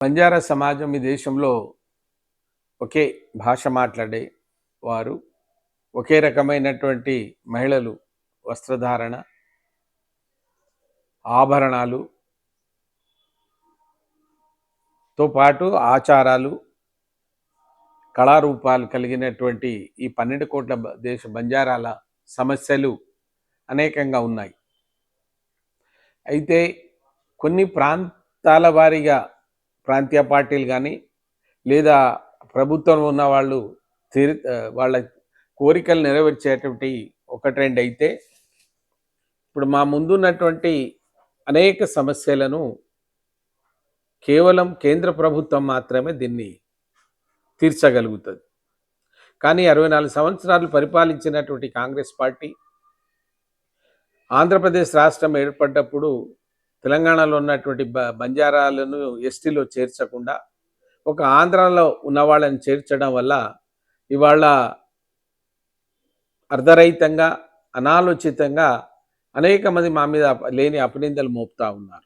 బంజారా సమాజం ఈ దేశంలో ఒకే భాష మాట్లాడే వారు ఒకే రకమైనటువంటి మహిళలు వస్త్రధారణ ఆభరణాలు తో పాటు ఆచారాలు కళారూపాలు కలిగినటువంటి ఈ పన్నెండు కోట్ల దేశ బంజారాల సమస్యలు అనేకంగా ఉన్నాయి. అయితే కొన్ని ప్రాంతాల వారీగా ప్రాంతీయ పార్టీలు కానీ లేదా ప్రభుత్వం ఉన్న వాళ్ళు తీరి వాళ్ళ కోరికలు నెరవేర్చేటువంటి ఒకటి రెండు అయితే ఇప్పుడు మా ముందున్నటువంటి అనేక సమస్యలను కేవలం కేంద్ర ప్రభుత్వం మాత్రమే దీన్ని తీర్చగలుగుతుంది. కానీ అరవై నాలుగు సంవత్సరాలు పరిపాలించినటువంటి కాంగ్రెస్ పార్టీ ఆంధ్రప్రదేశ్ రాష్ట్రం ఏర్పడ్డప్పుడు తెలంగాణలో ఉన్నటువంటి బ బంజారాలను ఎస్టీలో చేర్చకుండా ఒక ఆంధ్రాలో ఉన్న వాళ్ళని చేర్చడం వల్ల ఇవాళ అర్ధరహితంగా అనాలోచితంగా అనేక మంది మా మీద లేని అపనిందలు మోపుతా ఉన్నారు.